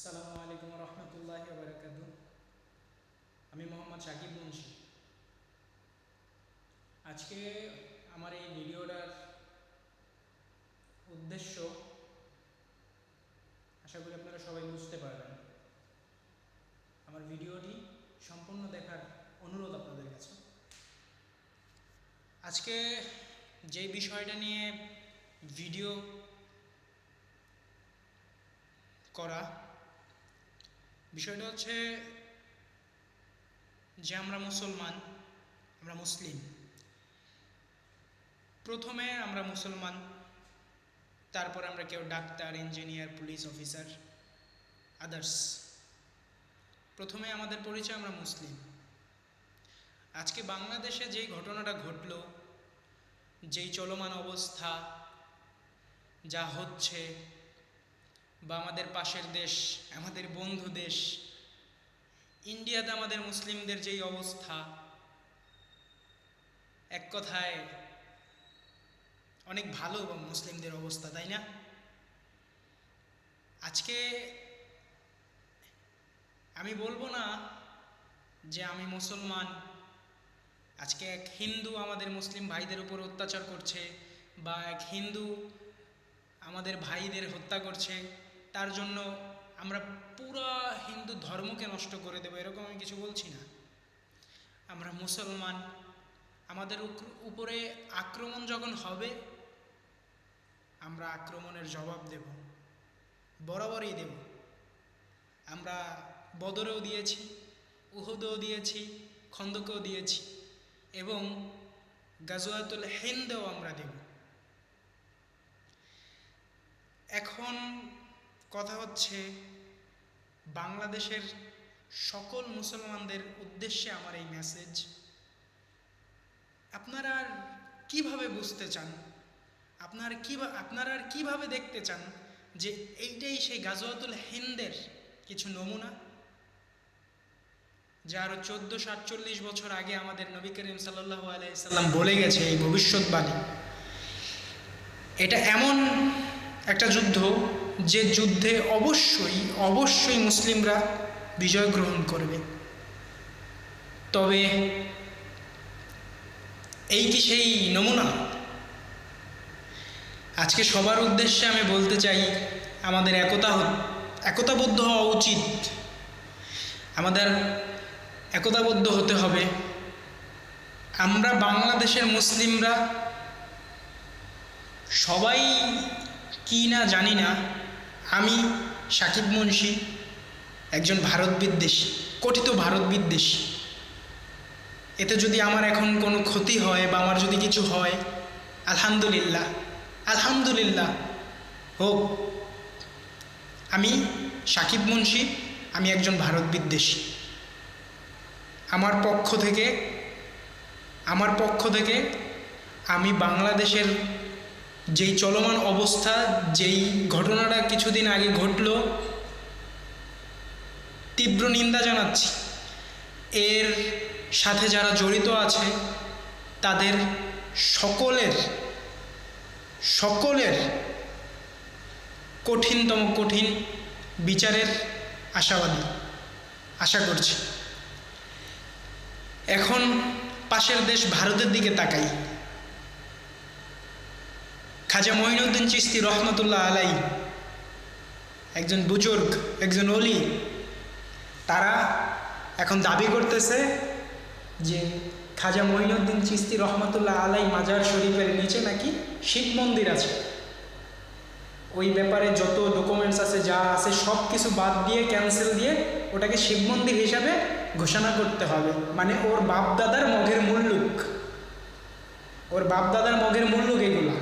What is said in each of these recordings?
আসসালামু আলাইকুম রহমতুল্লাহ বারাকাত আমি মোহাম্মদ সাকিব মুন্সি। আজকে আমার এই ভিডিওটার উদ্দেশ্য, আশা করি আপনারা সবাই বুঝতে পারবেন, আমার ভিডিওটি সম্পূর্ণ দেখার অনুরোধ আপনাদের কাছে। আজকে যেই বিষয়টা নিয়ে ভিডিও করা বিষয়টা হচ্ছে যে আমরা মুসলমান, আমরা মুসলিম। প্রথমে আমরা মুসলমান, তারপর আমরা কেউ doctor engineer police officer others প্রথমে আমাদের পরিচয় আমরা মুসলিম। আজকে বাংলাদেশে যেই ঘটনাটা ঘটলো, যেই চলমান অবস্থা, যা হচ্ছে বা আমাদের পাশের দেশ, আমাদের বন্ধু দেশ, ইন্ডিয়াতে আমাদের মুসলিমদের যেই অবস্থা, এক কথায় অনেক ভালো মুসলিমদের অবস্থা, তাই না? আজকে আমি বলব না যে আমি মুসলমান, আজকে এক হিন্দু আমাদের মুসলিম ভাইদের উপর অত্যাচার করছে বা এক হিন্দু আমাদের ভাইদের হত্যা করছে। তার জন্য আমরা পুরা হিন্দু ধর্মকে নষ্ট করে দেবো, এরকম আমি কিছু বলছি না। আমরা মুসলমান, আমাদের উপরে আক্রমণ যখন হবে, আমরা আক্রমণের জবাব দেব, বরাবরই দেব। আমরা বদরেও দিয়েছি, উহুদেও দিয়েছি, খন্দকেও দিয়েছি এবং গাজওয়াতুল হিন্দেও আমরা দেব। এখন কথা হচ্ছে, বাংলাদেশের সকল মুসলমানদের উদ্দেশ্যে আমার এই মেসেজ আপনারা আর কীভাবে বুঝতে চান? আপনার কী আপনারা আর কীভাবে দেখতে চান যে এইটাই সেই গাজওয়াতুল হিন্দের কিছু নমুনা? যা আরও চোদ্দ, সাতচল্লিশ বছর আগে আমাদের নবী করিম সাল্লাহ আলাইসাল্লাম বলে গেছে এই ভবিষ্যৎবাণী। এটা এমন একটা যুদ্ধ যে যুদ্ধে অবশ্যই অবশ্যই মুসলিমরা বিজয় গ্রহণ করবে। তবে এই কি সেই নমুনা? আজকে সবার উদ্দেশ্যে আমি বলতে চাই, আমাদের একতা একতাবদ্ধ হওয়া উচিত। আমাদের একতাবদ্ধ হতে হবে। আমরা বাংলাদেশের মুসলিমরা সবাই কি না জানি না আমি সাকিব মুন্সি, একজন ভারত বিদ্বেষী কথিত ভারত বিদ্বেষী এতে যদি আমার এখন কোনো ক্ষতি হয় বা আমার যদি কিছু হয়, আলহামদুলিল্লাহ আলহামদুলিল্লাহ, হোক। আমি সাকিব মুন্সি, আমি একজন ভারত বিদ্বেষী আমার পক্ষ থেকে, আমার পক্ষ থেকে আমি বাংলাদেশের যেই চলমান অবস্থা, যেই ঘটনাটা কিছুদিন আগে ঘটল, তীব্র নিন্দা জানাচ্ছি। এর সাথে যারা জড়িত আছে, তাদের সকলের সকলের কঠিনতম কঠিন বিচারের আশাবাদী। আশা করছি। এখন পাশের দেশ ভারতের দিকে তাকাই। খাজা মঈনুদ্দিন চিস্তি রহমতুল্লাহ আলাই, একজন বুজুর্গ, একজন অলি তারা এখন দাবি করতেছে যে খাজা মঈনুদ্দিন চিস্তি রহমতুল্লাহ আলাই মাজার শরীফের নিচে নাকি শিব মন্দির আছে। ওই ব্যাপারে যত ডকুমেন্টস আছে, যা আছে সব কিছু বাদ দিয়ে ক্যান্সেল দিয়ে ওটাকে শিব মন্দির হিসাবে ঘোষণা করতে হবে। মানে ওর বাপ দাদার মগের মুল্লুক ওর বাপ দাদার মগের মুল্লুক এগুলা।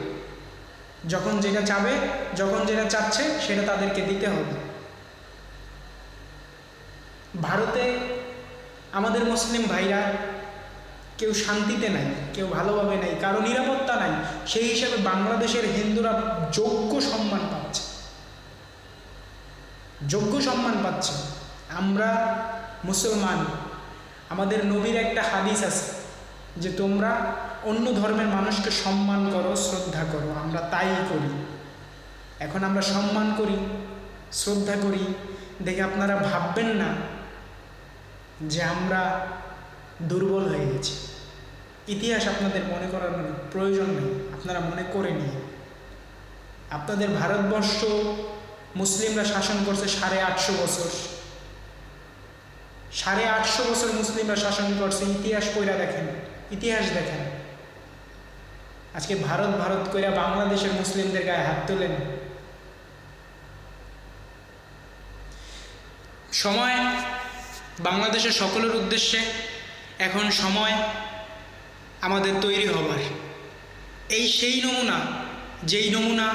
যখন যেটা চাবে, যখন যেটা চাচ্ছে, সেটা তাদেরকে দিতে হবে। ভারতে আমাদের মুসলিম ভাইরা কেউ শান্তিতে নাই, কেউ ভালোভাবে নাই, কারও নিরাপত্তা নাই। সেই হিসাবে বাংলাদেশের হিন্দুরা যোগ্য সম্মান পাচ্ছে। যোগ্য সম্মান পাচ্ছে। আমরা মুসলমান। আমাদের নবীর একটা হাদিস আছে যে তোমরা অন্য ধর্মের মানুষকে সম্মান করো, শ্রদ্ধা করো, আমরা তাই করি। এখন আমরা সম্মান করি, শ্রদ্ধা করি, দেখে আপনারা ভাববেন না যে আমরা দুর্বল হয়ে গেছি। ইতিহাস আপনাদের মনে করার প্রয়োজন নেই, আপনারা মনে করে নিন। আপনাদের ভারতবর্ষ মুসলিমরা শাসন করছে সাড়ে আটশো বছর। সাড়ে আটশো বছর মুসলিমরা শাসন করছে, ইতিহাস কইরা দেখেন, ইতিহাস দেখেন। আজকে ভারত ভারত কইরা বাংলাদেশের মুসলিমদের গায়ে হাত তোলেন। সময় বাংলাদেশের সকলের উদ্দেশ্যে, এখন সময় আমাদের তৈরি হবার। এই সেই নমুনা, যেই নমুনা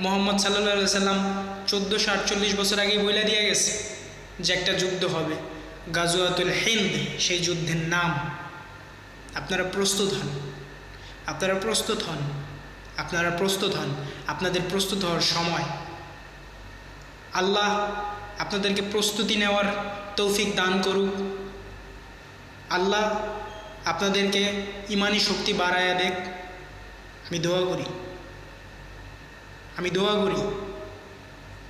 মোহাম্মদ সাল্লা সাল্লাম চোদ্দোশো আটচল্লিশ বছর আগে বইলা দিয়ে গেছে, যে একটা যুদ্ধ হবে। গাজুয়াতুল হিন্দ, সেই যুদ্ধের নাম। আপনারা প্রস্তুত হন। আপনারা প্রস্তুত হন। আপনারা প্রস্তুত হন। আপনাদের প্রস্তুত হওয়ার সময়। আল্লাহ আপনাদেরকে প্রস্তুতি নেওয়ার তৌফিক দান করুক। আল্লাহ আপনাদেরকে ইমানি শক্তি বাড়ায়া দেখ। আমি দোয়া করি। আমি দোয়া করি।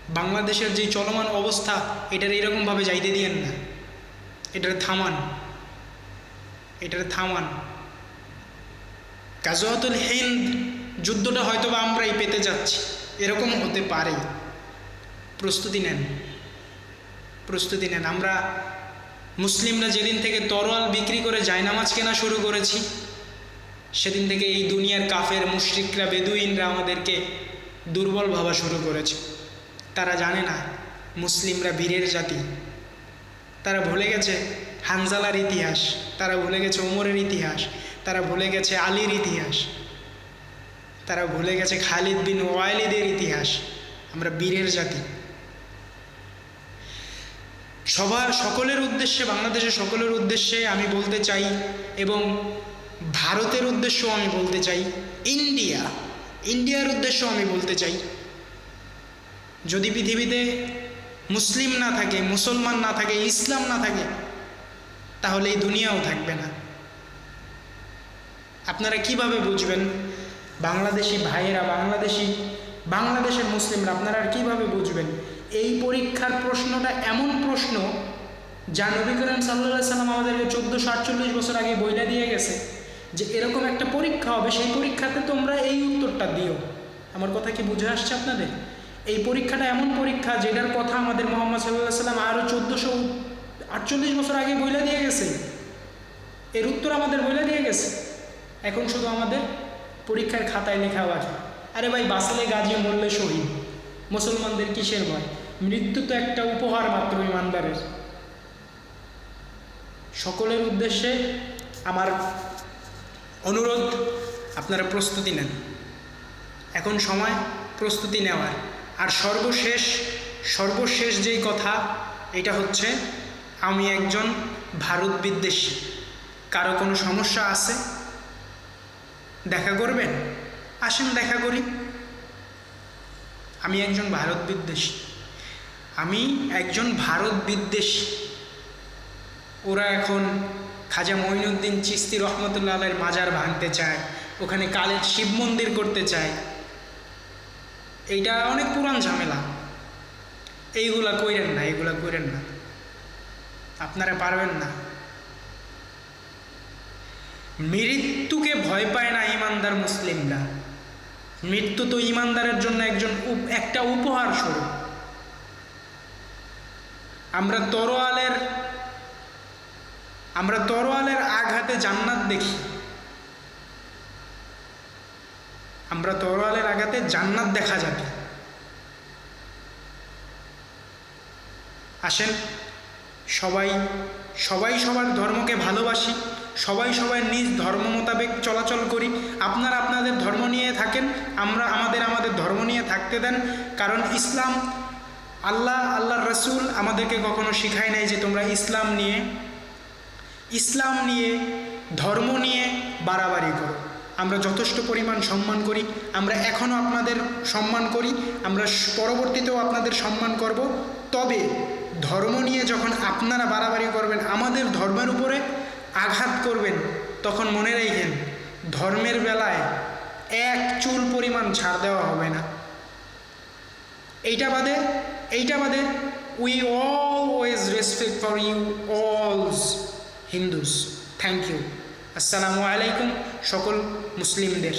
বাংলাদেশের যে চলমান অবস্থা, এটার এরকমভাবে যাইতে দিয়েন না। এটার থামান। এটার থামান। গাজওয়াতুল হিন্দ যুদ্ধটা হয়তো বা আমরাই পেতে যাচ্ছি। এরকম হতে পারে। প্রস্তুতি নেন। প্রস্তুতি নেন। আমরা মুসলিমরা যেদিন থেকে তরোয়াল বিক্রি করে জায়নামাজ কেনা শুরু করেছি, সেদিন থেকে এই দুনিয়ার কাফের, মুশ্রিকরা, বেদুইনরা আমাদেরকে দুর্বল ভাবা শুরু করেছে। তারা জানে না, মুসলিমরা বীরের জাতি। তারা ভুলে গেছে হানজালার ইতিহাস। তারা ভুলে গেছে ওমরের ইতিহাস। তারা ভুলে গেছে আলীর ইতিহাস। তারা ভুলে গেছে খালিদ বিন ওয়াইলিদের ইতিহাস। আমরা বীরের জাতি। সবার, সকলের উদ্দেশ্যে, বাংলাদেশের সকলের উদ্দেশ্যে আমি বলতে চাই এবং ভারতের উদ্দেশ্যও আমি বলতে চাই, ইন্ডিয়া, ইন্ডিয়ার উদ্দেশ্যও আমি বলতে চাই, যদি পৃথিবীতে মুসলিম না থাকে, মুসলমান না থাকে, ইসলাম না থাকে, তাহলে এই দুনিয়াও থাকবে না। আপনারা কীভাবে বুঝবেন? বাংলাদেশি ভাইয়েরা, বাংলাদেশি, বাংলাদেশের মুসলিমরা, আপনারা আর কীভাবে বুঝবেন? এই পরীক্ষার প্রশ্নটা এমন প্রশ্ন যা নবী করিম সাল্লা সাল্লাম আমাদেরকে চোদ্দোশো আটচল্লিশ বছর আগে বইটা দিয়ে গেছে যে এরকম একটা পরীক্ষা হবে, সেই পরীক্ষাতে তোমরা এই উত্তরটা দিও। আমার কথা কি বুঝে আসছে আপনাদের? এই পরীক্ষাটা এমন পরীক্ষা যেটার কথা আমাদের মোহাম্মদ সাল্লাহ সাল্লাম আরও চোদ্দোশো আটচল্লিশ বছর আগে বইলা দিয়ে গেছে। এর উত্তর আমাদের বইলা দিয়ে গেছে। এখন শুধু আমাদের পরীক্ষার খাতায় লেখা আছে। আরে ভাই, বাসেলে গাজী মরলে শহীদ। মুসলমানদের কিসের ভয়? মৃত্যু তো একটা উপহার মাত্র ইমানদারের সকলের উদ্দেশ্যে আমার অনুরোধ, আপনারা প্রস্তুতি নেন। এখন সময়, প্রস্তুতি নেওয়ার। আর সর্বশেষ সর্বশেষ যেই কথা, এটা হচ্ছে আমি একজন ভারত বিদ্বেষী। কারও কোনো সমস্যা আছে? দেখা করবেন? আসেন, দেখা করি। আমি একজন ভারত বিদ্বেষী। আমি একজন ভারত বিদ্বেষী। ওরা এখন খাজা মঈনুদ্দিন চিস্তি রহমতুল্লাহ আলের মাজার ভাঙতে চায়, ওখানে কালের শিব মন্দির করতে চায়। এইটা অনেক পুরান ঝামেলা। এইগুলা কইরেন না, এইগুলা কইরেন না। আপনারা পারবেন না। মৃত্যুকে ভয় পায় ইমানদার মুসলিমরা। মৃত্যু তো ইমানদারের জন্য একজন একটা উপহার স্বরূপ। আমরা তরোয়ালের আমরা তরোয়ালের আঘাতে জান্নাত দেখি। আমরা তরোয়ালের আঘাতে জান্নাত দেখা যাবে। আসেন, সবাই সবাই সবার ধর্মকে ভালোবাসি। সবাই সবাই নিজ ধর্ম মোতাবেক চলাচল করি। আপনারা আপনাদের ধর্ম নিয়ে থাকেন, আমরা আমাদের আমাদের ধর্ম নিয়ে থাকতে দেন। কারণ ইসলাম, আল্লাহ আল্লাহ রসুল আমাদেরকে কখনো শিখায় নাই যে তোমরা ইসলাম নিয়ে ইসলাম নিয়ে, ধর্ম নিয়ে বাড়াবাড়ি করো। আমরা যথেষ্ট পরিমাণ সম্মান করি, আমরা এখনও আপনাদের সম্মান করি, আমরা পরবর্তীতেও আপনাদের সম্মান করব। তবে ধর্ম নিয়ে যখন আপনারা বাড়াবাড়ি করবেন, আমাদের ধর্মের উপরে আঘাত করবেন, তখন মনে রেখেন ধর্মের বেলায় এক চুল পরিমাণ ছাড় দেওয়া হবে না। এইটা বাদে এইটা বাদে we always respect for you all Hindus thank you আসসালামু আলাইকুম সকল মুসলিমদের।